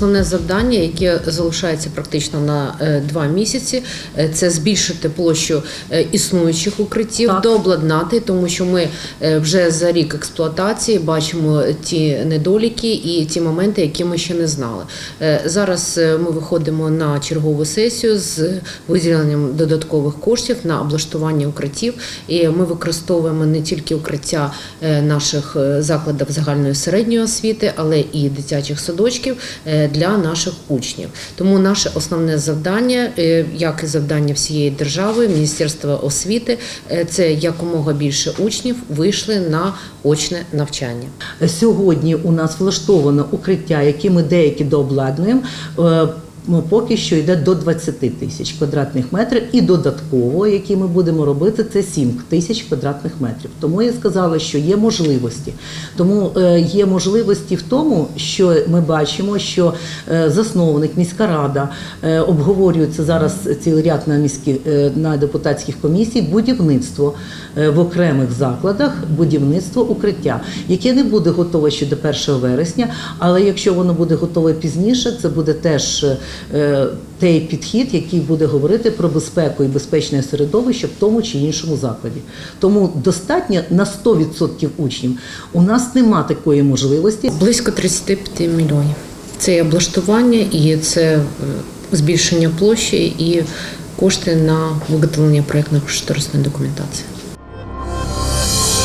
основне завдання, яке залишається практично на е, два місяці, е, це збільшити площу е, існуючих укриттів, Так. дообладнати, тому що ми вже за рік експлуатації бачимо ті недоліки і ті моменти, які ми ще не знали. Зараз ми виходимо на чергову сесію з виділенням додаткових коштів на облаштування укриттів. І ми використовуємо не тільки укриття наших закладів загальної середньої освіти, але і дитячих садочків для наших учнів. Тому наше основне завдання, е, як і завдання всієї держави, Міністерства освіти, е, це якомога більше учнів вийшли на очне навчання. Сьогодні у нас влаштовано укриття, які ми деякі дообладнуємо. Поки що йде до 20 тисяч квадратних метрів, і додатково, які ми будемо робити, це 7 тисяч квадратних метрів. Тому я сказала, що є можливості. Тому е, є можливості в тому, що ми бачимо, що е, засновник, міська рада е, обговорюється зараз цілий ряд на міські на депутатських комісій будівництво в окремих закладах, будівництво укриття, яке не буде готове ще до 1 вересня, але якщо воно буде готове пізніше, це буде теж той підхід, який буде говорити про безпеку і безпечне середовище в тому чи іншому закладі. Тому достатньо на 100% учнів. У нас нема такої можливості. Близько 35 мільйонів. Це і облаштування, і це е, збільшення площі, і кошти на виготовлення проєктно-кошторисної документації.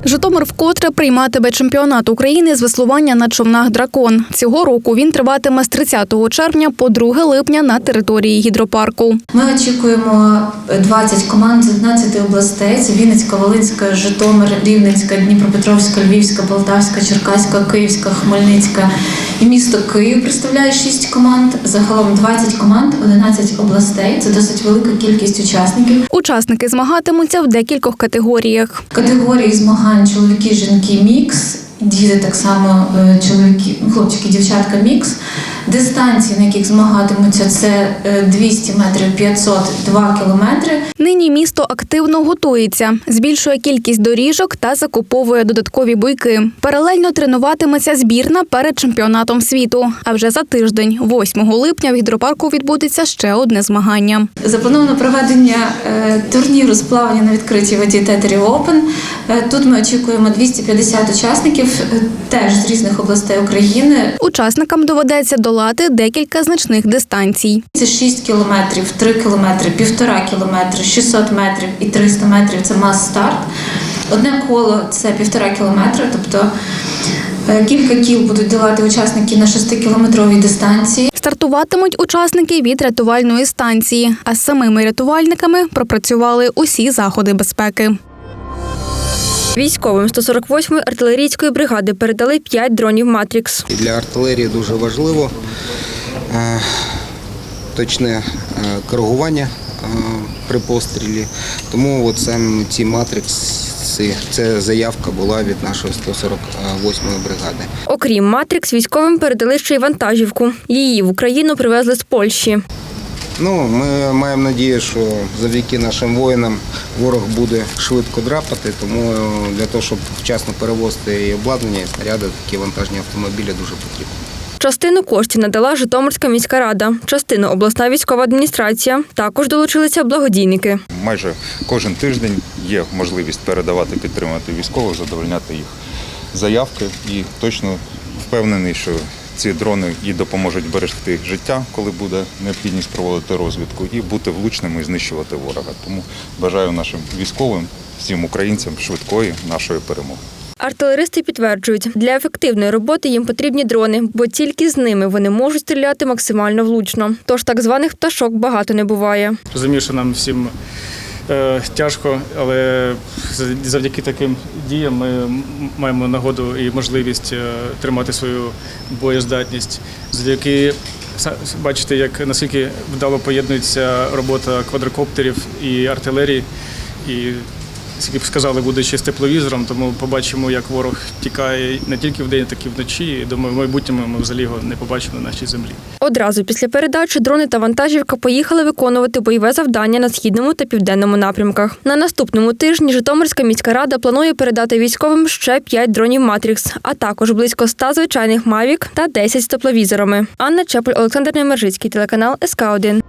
Житомир вкотре прийматиме чемпіонат України з веслування на човнах Дракон. Цього року він триватиме з 30 червня по 2 липня на території гідропарку. Ми очікуємо 20 команд з 11 областей: це Вінницька, Волинська, Житомир, Рівненська, Дніпропетровська, Львівська, Полтавська, Черкаська, Київська, Хмельницька місто Київ представляє 6 команд. Загалом 20 команд, 11 областей. Це досить велика кількість учасників. Учасники змагатимуться в декількох категоріях. Категорії змагань чоловіки, жінки, мікс. Діти так само е, чоловіки, хлопчики, дівчатка, мікс. Дистанції, на яких змагатимуться, це е, 200 метрів, 500, 2 кілометри. Нині місто активно готується, збільшує кількість доріжок та закуповує додаткові буйки. Паралельно тренуватиметься збірна перед чемпіонатом світу. А вже за тиждень, 8 липня, в гідропарку відбудеться ще одне змагання. Заплановано проведення е, турніру з плавання на відкритій воді Тетері Open. Е, Тут ми очікуємо 250 учасників, е, теж з різних областей України. Учасникам доведеться долати декілька значних дистанцій. Це 6 кілометрів, 3 кілометри, 1,5 кілометри, 600 метрів і 300 метрів це мас-старт. Одне коло це 1,5 кілометра, тобто е, кілька кіл будуть долати учасники на 6-кілометровій дистанції. Стартуватимуть учасники від рятувальної станції, а з самими рятувальниками пропрацювали усі заходи безпеки. Військовим 148-ї артилерійської бригади передали 5 дронів Матрікс. Для артилерії дуже важливо е, точне е, коригування е, при пострілі. Тому от саме ці матрикси, це заявка була від нашої 148-ї бригади. Окрім Матрікс, військовим передали ще й вантажівку. Її в Україну привезли з Польщі. Ну, ми маємо надію, що завдяки нашим воїнам ворог буде швидко драпати, тому е, для того, щоб вчасно перевозити і обладнання, і снаряди, такі вантажні автомобілі дуже потрібні. Частину коштів надала Житомирська міська рада, частину обласна військова адміністрація. Також долучилися благодійники. майже кожен тиждень є можливість передавати, підтримати військових, задовольняти їх заявки. І точно впевнений, що ці дрони і допоможуть берегти життя, коли буде необхідність проводити розвідку, і бути влучними і знищувати ворога. Тому бажаю нашим військовим, всім українцям швидкої нашої перемоги. Артилеристи підтверджують, для ефективної роботи їм потрібні дрони, бо тільки з ними вони можуть стріляти максимально влучно. Тож так званих пташок багато не буває. Розумію, що нам всім тяжко, але завдяки таким діям ми маємо нагоду і можливість е, тримати свою боєздатність. Завдяки бачите, як наскільки вдало поєднується робота квадрокоптерів і артилерії. І б сказали, будучи з тепловізором, тому побачимо, як ворог тікає не тільки вдень, так і вночі. Думаю, в майбутньому ми взагалі його не побачимо на нашій землі. Одразу після передачі дрони та вантажівка поїхали виконувати бойове завдання на східному та південному напрямках. На наступному тижні Житомирська міська рада планує передати військовим ще 5 дронів Матрікс, а також близько 100 звичайних Мавік та 10 з тепловізорами. Анна Чепель, Олександр Немержицький, телеканал СК 1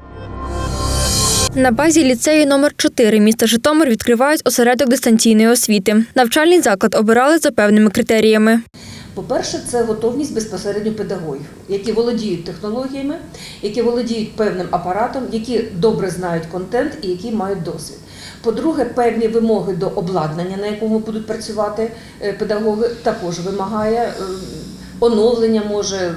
на базі ліцею номер 4 міста Житомир відкривають осередок дистанційної освіти. Навчальний заклад обирали за певними критеріями. По-перше, це готовність безпосередньо педагогів, які володіють технологіями, які володіють певним апаратом, які добре знають контент і які мають досвід. По-друге, певні вимоги до обладнання, на якому будуть працювати е, педагоги, також вимагає е, оновлення, може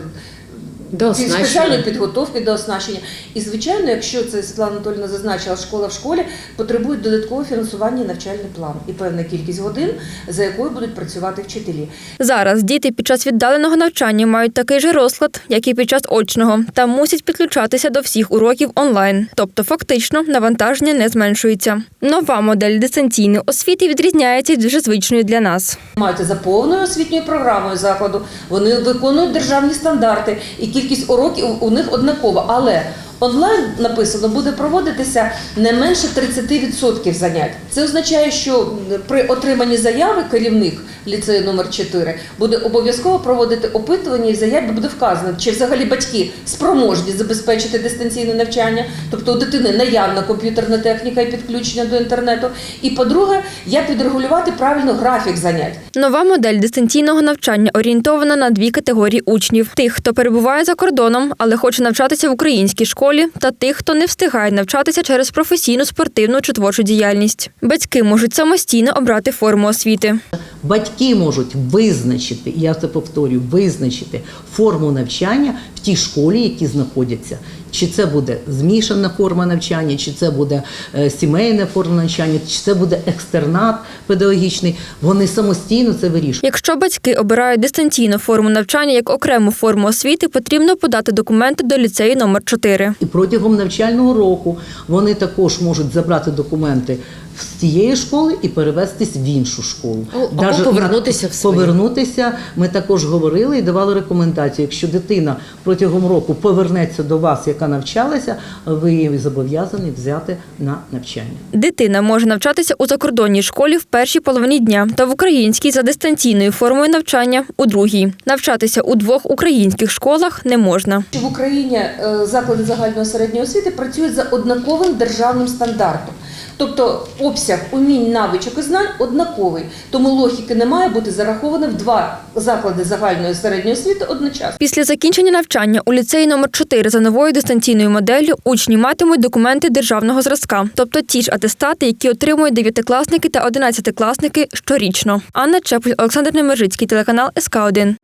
До спеціальної підготовки до оснащення. І звичайно, якщо це Світлана Анатольовна зазначила, школа в школі потребують додаткового фінансування навчальний план і певна кількість годин, за якою будуть працювати вчителі. Зараз діти під час віддаленого навчання мають такий же розклад, як і під час очного, та мусять підключатися до всіх уроків онлайн. Тобто, фактично, навантаження не зменшується. Нова модель дистанційної освіти відрізняється від вже звичної для нас. Мають за повною освітньою програмою закладу. Вони виконують державні стандарти, і кількість уроків у них однакова. Але онлайн написано буде проводитися не менше 30% занять. Це означає, що при отриманні заяви керівник ліцею номер 4 буде обов'язково проводити опитування і в заяві буде вказано, чи взагалі батьки спроможні забезпечити дистанційне навчання, тобто у дитини наявна комп'ютерна техніка і підключення до інтернету. І по-друге, як відрегулювати правильно графік занять. Нова модель дистанційного навчання орієнтована на дві категорії учнів: тих, хто перебуває за кордоном, але хоче навчатися в українській школі, та тих, хто не встигає навчатися через професійну спортивну чи творчу діяльність. Батьки можуть самостійно обрати форму освіти. Батьки можуть визначити, я це повторюю, визначити форму навчання в тій школі, які знаходяться. Чи це буде змішана форма навчання, чи це буде е, сімейна форма навчання, чи це буде екстернат педагогічний. Вони самостійно це вирішують. Якщо батьки обирають дистанційну форму навчання як окрему форму освіти, потрібно подати документи до ліцею номер 4 І протягом навчального року вони також можуть забрати документи з цієї школи і перевестись в іншу школу. О, або Даже повернутися в свою. повернутися. Ми також говорили і давали рекомендацію. Якщо дитина протягом року повернеться до вас, яка навчалася, ви її зобов'язані взяти на навчання. Дитина може навчатися у закордонній школі в першій половині дня та в українській за дистанційною формою навчання у другій. Навчатися у двох українських школах не можна. В Україні е, заклади загальної середньої освіти працюють за однаковим державним стандартом. Тобто обсяг умінь, навичок і знань однаковий, тому логіки не має бути зараховано в два заклади загальної середньої освіти одночасно. Після закінчення навчання у ліцеї номер 4 за новою дистанційною моделлю учні матимуть документи державного зразка, тобто ті ж атестати, які отримують дев'ятикласники та одинадцятикласники щорічно. Анна Чепель, Олександр Немержицький, телеканал СК 1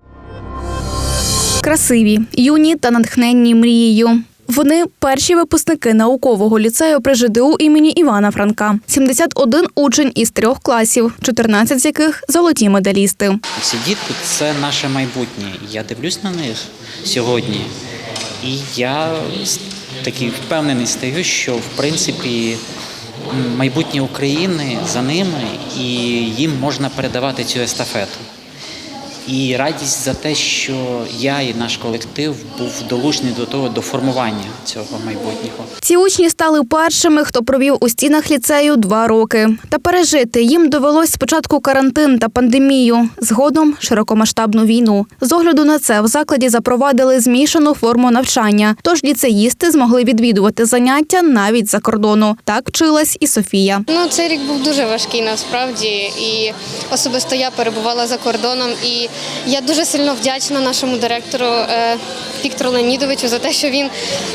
Красиві, юні та натхненні мрією. Вони перші випускники наукового ліцею при ЖДУ імені Івана Франка. 71 учень із трьох класів, 14 з яких золоті медалісти. Ці дітки це наше майбутнє. Я дивлюсь на них сьогодні, і я такий впевнений стаю, що в принципі майбутнє України за ними, і їм можна передавати цю естафету. І радість за те, що я і наш колектив був долучений до того до формування цього майбутнього. Ці учні стали першими, хто провів у стінах ліцею два роки. Та пережити їм довелось спочатку карантин та пандемію, згодом широкомасштабну війну. З огляду на це в закладі запровадили змішану форму навчання, тож ліцеїсти змогли відвідувати заняття навіть за кордону. Так вчилась і Софія. Ну, цей рік був дуже важкий насправді, і особисто я перебувала за кордоном. І я дуже сильно вдячна нашому директору е, Віктору Леонідовичу за те, що він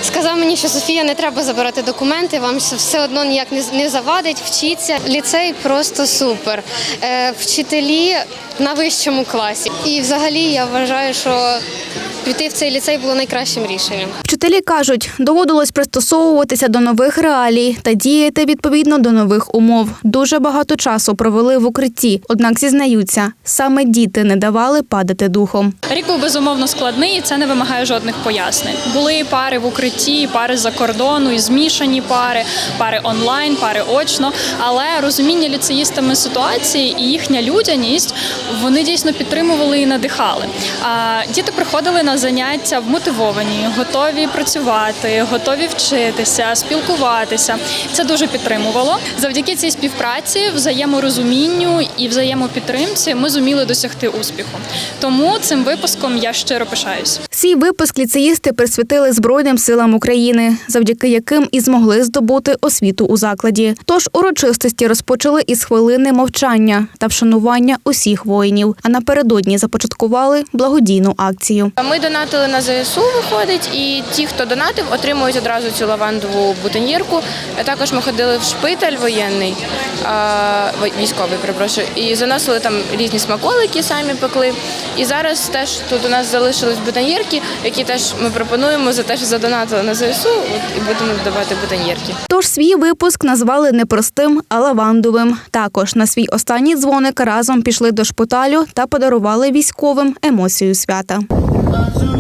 сказав мені, що Софія не треба забирати документи, вам все- одно ніяк не, не завадить, вчіться. Ліцей просто супер. Е, вчителі на вищому класі. І взагалі я вважаю, що піти в цей ліцей було найкращим рішенням. Вчителі кажуть, доводилось пристосовуватися до нових реалій та діяти відповідно до нових умов. Дуже багато часу провели в укритті, однак зізнаються, саме діти не давали падати духом. Рік був безумовно складний, і це не вимагає жодних жодних пояснень. Були пари в укритті, пари за кордону, і змішані пари, пари онлайн, пари очно. Але розуміння ліцеїстами ситуації і їхня людяність вони дійсно підтримували і надихали. А діти приходили на заняття вмотивовані, готові працювати, готові вчитися, спілкуватися. Це дуже підтримувало. Завдяки цій співпраці, взаєморозумінню і взаємопідтримці ми зуміли досягти успіху. Тому цим випуском я щиро пишаюсь. Свій випуск ліцеїсти присвятили Збройним силам України, завдяки яким і змогли здобути освіту у закладі. Тож урочистості розпочали із хвилини мовчання та вшанування усіх воїнів. А напередодні започаткували благодійну акцію. Ми донатили на ЗСУ, виходить, і ті, хто донатив, отримують одразу цю лавандову бутоньєрку. Також ми ходили в шпиталь воєнний, військовий, перепрошую, і заносили там різні смаколики, самі пекли. І зараз теж тут у нас залишились бутоньєрки, які теж ми пропонуємо за те, що задонатили на ЗСУ, і будемо давати бутоньєрки. Тож свій випуск назвали не простим, а лавандовим. Також на свій останній дзвоник разом пішли до шпиталю та подарували військовим емоцію свята. Azul.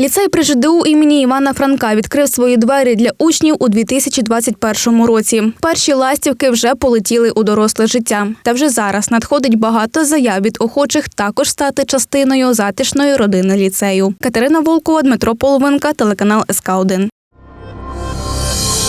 Ліцей при ЖДУ імені Івана Франка відкрив свої двері для учнів у 2021 році. Перші ластівки вже полетіли у доросле життя. Та вже зараз надходить багато заяв від охочих також стати частиною затишної родини ліцею. Катерина Волкова, Дмитро Половинка, телеканал СК 1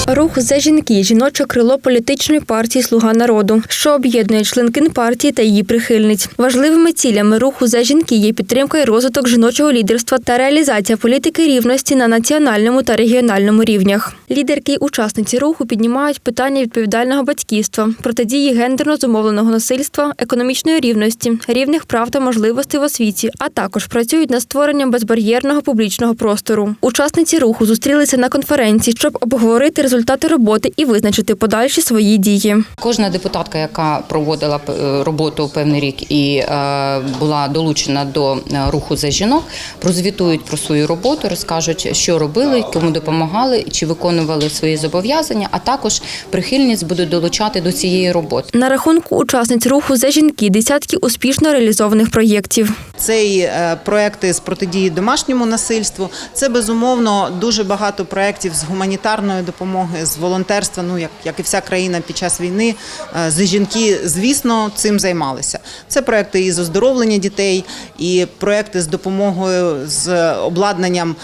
Рух за жінки жіноче крило політичної партії Слуга народу, що об'єднує членкин партії та її прихильниць. Важливими цілями руху за жінки є підтримка і розвиток жіночого лідерства та реалізація політики рівності на національному та регіональному рівнях. Лідерки й учасниці руху піднімають питання відповідального батьківства, протидії гендерно зумовленого насильства, економічної рівності, рівних прав та можливостей в освіті, а також працюють над створенням безбар'єрного публічного простору. Учасниці руху зустрілися на конференції, щоб обговорити результати роботи і визначити подальші свої дії. Кожна депутатка, яка проводила е, роботу певний рік і е, була долучена до е, руху за жінок, прозвітують про свою роботу, розкажуть, що робили, кому допомагали, чи виконували свої зобов'язання, а також прихильниць будуть долучати до цієї роботи. На рахунку учасниць руху за жінки десятки успішно реалізованих проєктів. Це і е, проекти з протидії домашньому насильству. Це безумовно дуже багато проєктів з гуманітарної допомоги, з волонтерства. Ну як, як і вся країна під час війни, е, за жінки, звісно, цим займалися. Це проекти із оздоровлення дітей, і проекти з допомогою з обладнанням,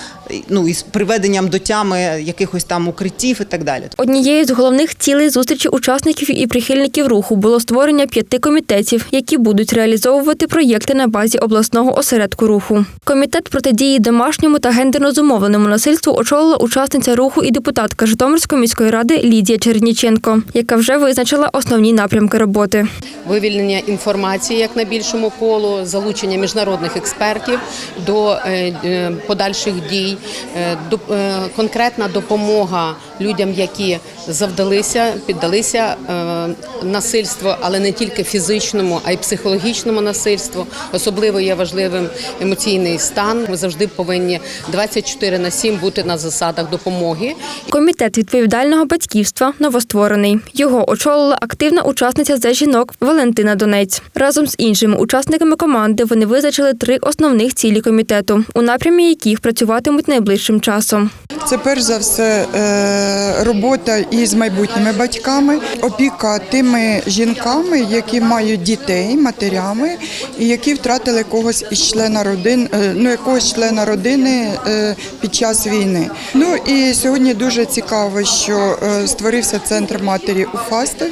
ну і з приведенням до тями якихось там укриттів і так далі. Однією з головних цілей зустрічі учасників і прихильників руху було створення п'яти комітетів, які будуть реалізовувати проєкти на базі обласного осередку руху. Комітет протидії домашньому та гендерно зумовленому насильству очолила учасниця руху і депутатка Житомирської міської ради Лідія Черніченко, яка вже визначила основні напрямки роботи. вивільнення інформації як на більшому колу, залучення міжнародних експертів до е, е, подальших дій, е, конкретна допомога людям, які завдалися, піддалися е, насильству, але не тільки фізичному, а й психологічному насильству. Особливо є важливим емоційний стан. Ми завжди повинні 24 на 7 бути на засадах допомоги. Комітет відповідального батьківства новостворений. Його очолила активна учасниця за жінок Валентина Донець. Разом з іншими учасниками команди вони визначили три основних цілі комітету, у напрямі яких працюватимуть найближчим часом. Це перш за все е, робота із майбутніми батьками, опіка тими жінками, які мають дітей, матерями, і які втратили когось із члена родин, е, ну якогось члена родини е, під час війни. Ну і сьогодні дуже цікаво, що е, створився центр матері у Фастові.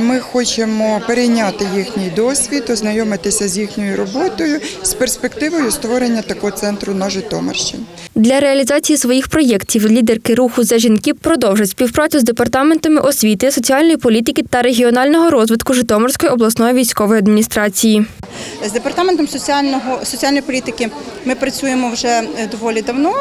Ми хочемо перейняти їхній досвід, ознайомитися з їхньою роботою з перспективою створення такого центру на Житомирщині. Для реалізації своїх проєктів лідерки руху за жінки продовжать співпрацю з департаментами освіти, соціальної політики та регіонального розвитку Житомирської обласної військової адміністрації. З департаментом соціального соціальної політики ми працюємо вже доволі давно.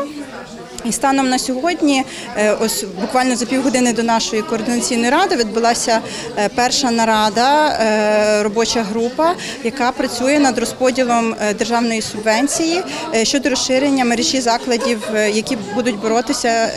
І станом на сьогодні, е, ось буквально за півгодини до нашої координаційної ради, відбулася е, перша нарада, е, робоча група, яка працює над розподілом державної субвенції щодо розширення мережі закладів, які будуть боротися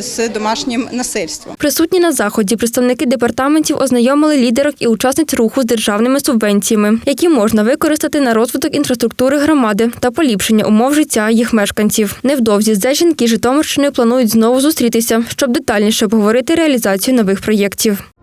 з домашнім насильством. Присутні на заході представники департаментів ознайомили лідерок і учасниць руху з державними субвенціями, які можна використати на розвиток інфраструктури громади та поліпшення умов життя їх мешканців. Невдовзі зе жінки Житомирщини планують знову зустрітися, щоб детальніше обговорити реалізацію нових проєктів.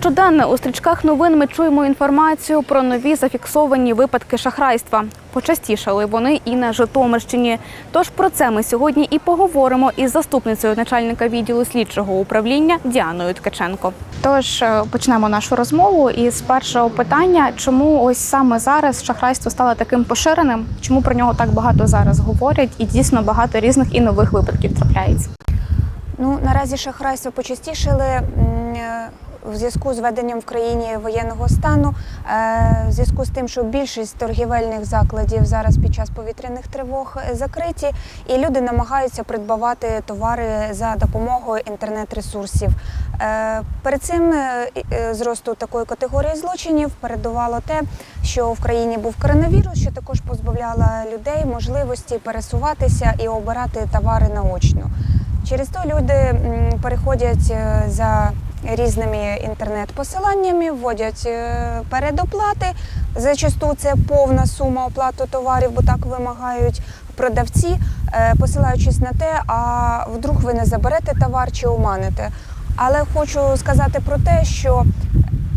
Щоденно у стрічках новин ми чуємо інформацію про нові зафіксовані випадки шахрайства. Почастішали вони і на Житомирщині. Тож про це ми сьогодні і поговоримо із заступницею начальника відділу слідчого управління Діаною Ткаченко. Тож е, почнемо нашу розмову із першого питання: чому ось саме зараз шахрайство стало таким поширеним? Чому про нього так багато зараз говорять, і дійсно багато різних і нових випадків трапляється? Ну наразі шахрайство почастішили е, в зв'язку з введенням в країні воєнного стану, е, в зв'язку з тим, що більшість торгівельних закладів зараз під час повітряних тривог закриті, і люди намагаються придбавати товари за допомогою інтернет-ресурсів. Е, Перед цим е, зросту такої категорії злочинів передувало те, що в країні був коронавірус, що також позбавляло людей можливості пересуватися і обирати товари наочно. Через то люди переходять за різними інтернет-посиланнями, вводять е, передоплати. Зачасту це повна сума оплати товарів, бо так вимагають продавці, е, посилаючись на те, а вдруг ви не заберете товар чи оманите. Але хочу сказати про те, що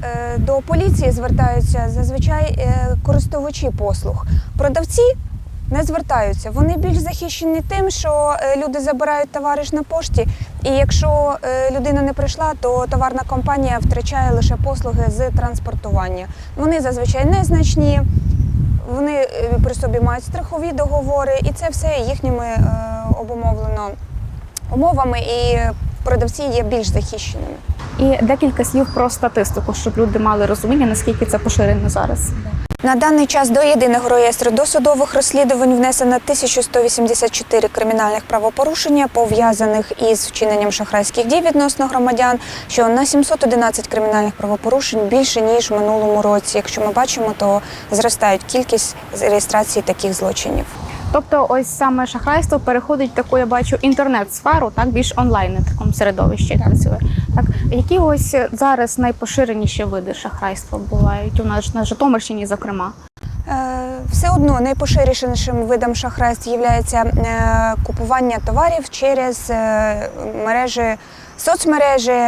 е, до поліції звертаються зазвичай користувачі послуг. Продавці не звертаються. Вони більш захищені тим, що е, люди забирають товари на пошті, і якщо е, людина не прийшла, то товарна компанія втрачає лише послуги з транспортування. Вони зазвичай незначні, вони е, при собі мають страхові договори, і це все їхніми обумовлено умовами, і продавці є більш захищеними. І декілька слів про статистику, щоб люди мали розуміння, наскільки це поширено зараз. На даний час до єдиного реєстру досудових розслідувань внесено 1184 кримінальних правопорушення, пов'язаних із вчиненням шахрайських дій відносно громадян, що на 711 кримінальних правопорушень більше ніж в минулому році. Якщо ми бачимо, то зростають кількість реєстрації таких злочинів. Тобто, ось саме шахрайство переходить в таку, я бачу, інтернет-сферу, так більш онлайн в такому середовищі працює. Так які ось зараз найпоширеніші види шахрайства бувають у нас на Житомирщині, зокрема. Е, Все одно найпоширенішим видом шахрайств є купування товарів через е, мережі соцмережі,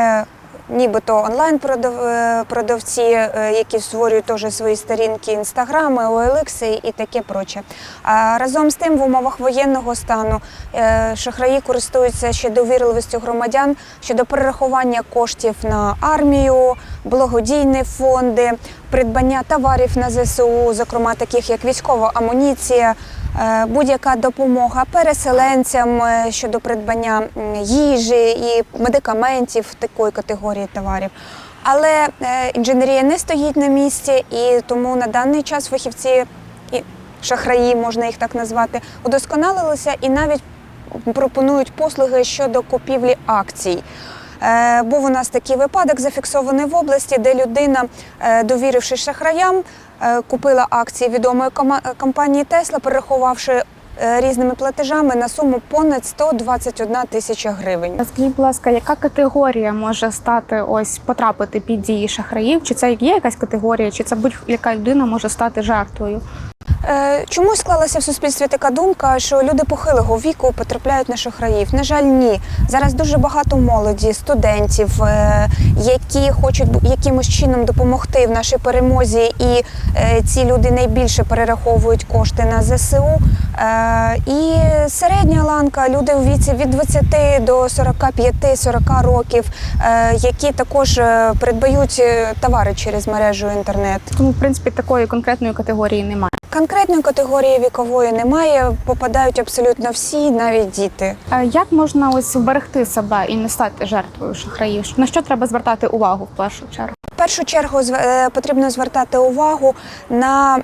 нібито онлайн е, продавці, е, які створюють теж свої сторінки, інстаграми, OLX і таке проче. А разом з тим, в умовах воєнного стану е, шахраї користуються ще довірливістю громадян щодо перерахування коштів на армію, благодійні фонди, придбання товарів на ЗСУ, зокрема таких як військова амуніція. Е, Будь-яка допомога переселенцям е, щодо придбання їжі і медикаментів такої категорії товарів. Але е, інженерія не стоїть на місці, і тому на даний час фахівці і шахраї, можна їх так назвати, удосконалилися і навіть пропонують послуги щодо купівлі акцій. Був у нас такий випадок зафіксований в області, де людина, довірившись шахраям, купила акції відомої кома- компанії Тесла, перерахувавши е, різними платежами на суму понад 121 тисяча гривень. Скажіть, будь ласка, яка категорія може стати ось потрапити під дії шахраїв? Чи це є якась категорія, чи це будь-яка людина може стати жертвою? Е, Чомусь склалася в суспільстві така думка, що люди похилого віку потрапляють на шахраїв. На жаль, ні. Зараз дуже багато молоді, студентів, е, які хочуть якимось чином допомогти в нашій перемозі, і е, ці люди найбільше перераховують кошти на ЗСУ. І середня ланка, люди у віці від 20 до 45-40 років, які також придбають товари через мережу інтернет. Тому, в принципі, такої конкретної категорії немає. Конкретної категорії вікової немає, попадають абсолютно всі, навіть діти. Е, Як можна ось вберегти себе і не стати жертвою шахраїв? На що треба звертати увагу в першу чергу? В першу чергу е, потрібно звертати увагу на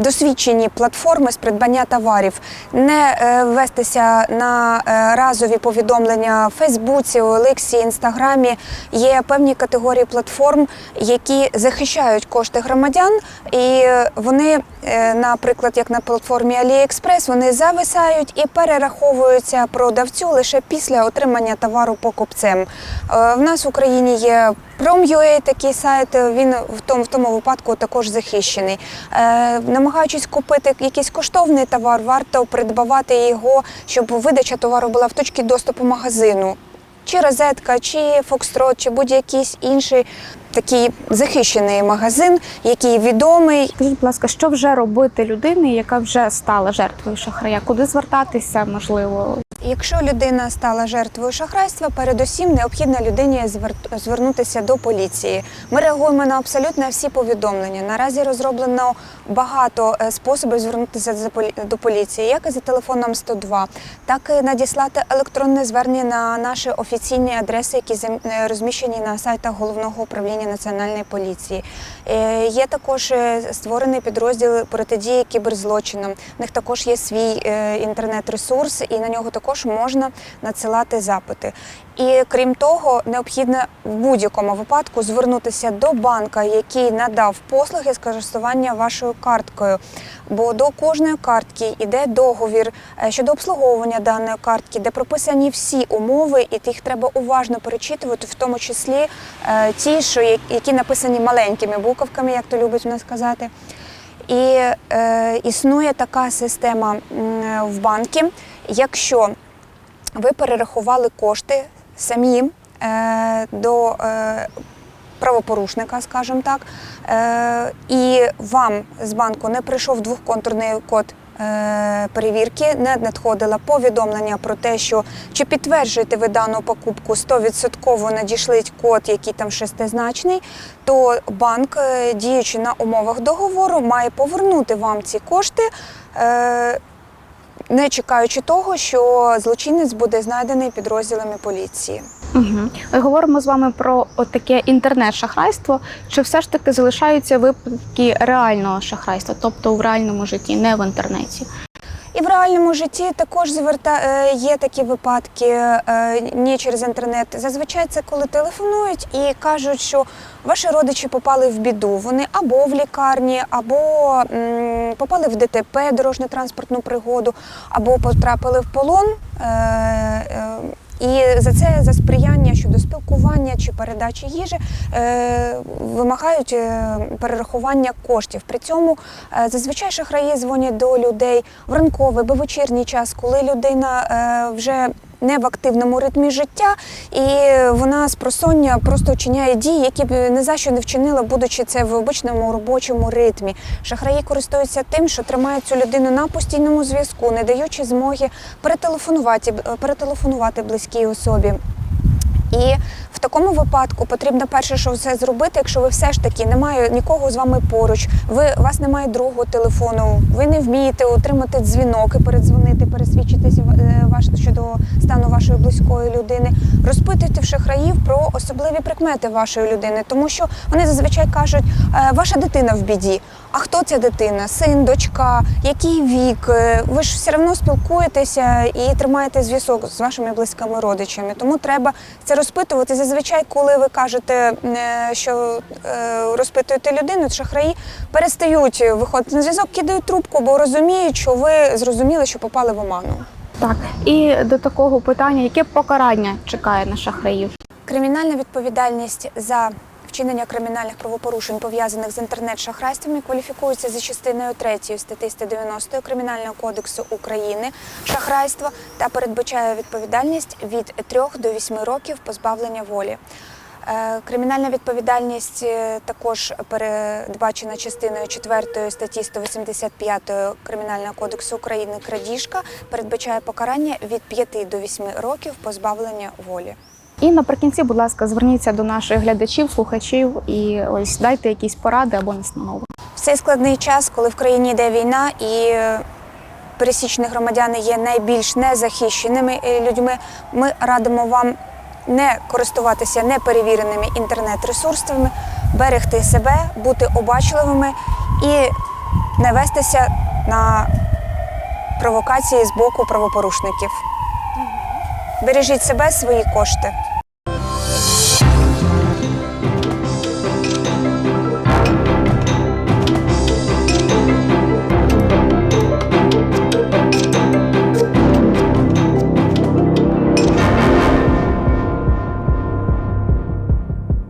досвідчені платформи з придбання товарів, не е, вестися на е, разові повідомлення в Фейсбуці, Олексі, Інстаграмі. Є певні категорії платформ, які захищають кошти громадян, і вони, е, наприклад, як на платформі AliExpress, вони зависають і перераховуються продавцю лише після отримання товару покупцем. В нас в Україні є Prom.ua, такий сайт, він в тому, в тому випадку також захищений. Е, намагаючись купити якийсь коштовний товар, варто придбавати його, щоб видача товару була в точці доступу магазину. Чи розетка, чи Фокстрот, чи будь-який інший такий захищений магазин, який відомий. Скажіть, будь ласка, що вже робити людині, яка вже стала жертвою шахрая? Куди звертатися, можливо? Якщо людина стала жертвою шахрайства, передусім необхідно людині звер- звернутися до поліції. Ми реагуємо на абсолютно всі повідомлення. Наразі розроблено багато е, способів звернутися до поліції, як і за телефоном 102, так і надіслати електронне звернення на наші офіційні адреси, які е, розміщені на сайтах головного управління національної поліції. Е, Є також створений підрозділ протидії кіберзлочинам. В них також є свій інтернет-ресурс, і на нього також можна надсилати запити. І крім того, необхідно в будь-якому випадку звернутися до банка, який надав послуги з користування вашою карткою. Бо до кожної картки йде договір е, щодо обслуговування даної картки, де прописані всі умови, і їх треба уважно перечитувати, в тому числі е, ті, що які написані маленькими буковками, як то любить в нас казати. І е, існує така система в банкі, якщо ви перерахували кошти самі е, до е, правопорушника, скажімо так, е, і вам з банку не прийшов двохконтурний код. е, Перевірки не надходило повідомлення про те, що чи підтверджуєте ви дану покупку 100% надійшли код, який там шестизначний, то банк, е, діючи на умовах договору, має повернути вам ці кошти. Не чекаючи того, що злочинець буде знайдений підрозділами поліції. Угу. Говоримо з вами про таке інтернет-шахрайство. Чи все ж таки залишаються випадки реального шахрайства, тобто в реальному житті, не в інтернеті? І в реальному житті також зверта... е, є такі випадки не через інтернет. Зазвичай це коли телефонують і кажуть, що ваші родичі попали в біду. Вони або в лікарні, або попали в ДТП, дорожньо-транспортну пригоду, або потрапили в полон. Е, е, і за це за сприяння щодо спілкування чи передачі їжі е, вимагають е, перерахування коштів. При цьому е, зазвичай шахраї дзвонять до людей в ранковий або вечірній час, коли людина е, вже не в активному ритмі життя, і вона з просоння просто вчиняє дії, які б не за що не вчинила, будучи це в обичному робочому ритмі. Шахраї користуються тим, що тримають цю людину на постійному зв'язку, не даючи змоги перетелефонувати, перетелефонувати близькій особі. І в такому випадку потрібно перше, що все зробити, якщо ви все ж таки немає нікого з вами поруч, ви у вас немає другого телефону, ви не вмієте отримати дзвінок і передзвонити, пересвідчитися е, щодо стану вашої близької людини. Розпитуйте в шахраїв про особливі прикмети вашої людини, тому що вони зазвичай кажуть, «Е, ваша дитина в біді. А хто ця дитина? Син, дочка, який вік? Е, Ви ж все одно спілкуєтеся і тримаєте зв'язок з вашими близькими родичами. Тому треба це розпитувати. Зазвичай, коли ви кажете, е, що е, розпитуєте людину, шахраї перестають виходити на зв'язок, кидають трубку, бо розуміють, що ви зрозуміли, що попали в оману. Так, і до такого питання, яке покарання чекає на шахраїв? Кримінальна відповідальність за вчинення кримінальних правопорушень, пов'язаних з інтернет-шахрайствами, кваліфікується за частиною 3 статті 190 Кримінального кодексу України шахрайство та передбачає відповідальність від 3 до 8 років позбавлення волі. Е, Кримінальна відповідальність е, також передбачена частиною 4 статті 185 Кримінального кодексу України крадіжка передбачає покарання від 5 до 8 років позбавлення волі. І наприкінці, будь ласка, зверніться до наших глядачів, слухачів і ось дайте якісь поради або настанови. В цей складний час, коли в країні йде війна і пересічні громадяни є найбільш незахищеними е, людьми, ми радимо вам не користуватися неперевіреними інтернет-ресурсами, берегти себе, бути обачливими і не вестися на провокації з боку правопорушників. Бережіть себе, свої кошти.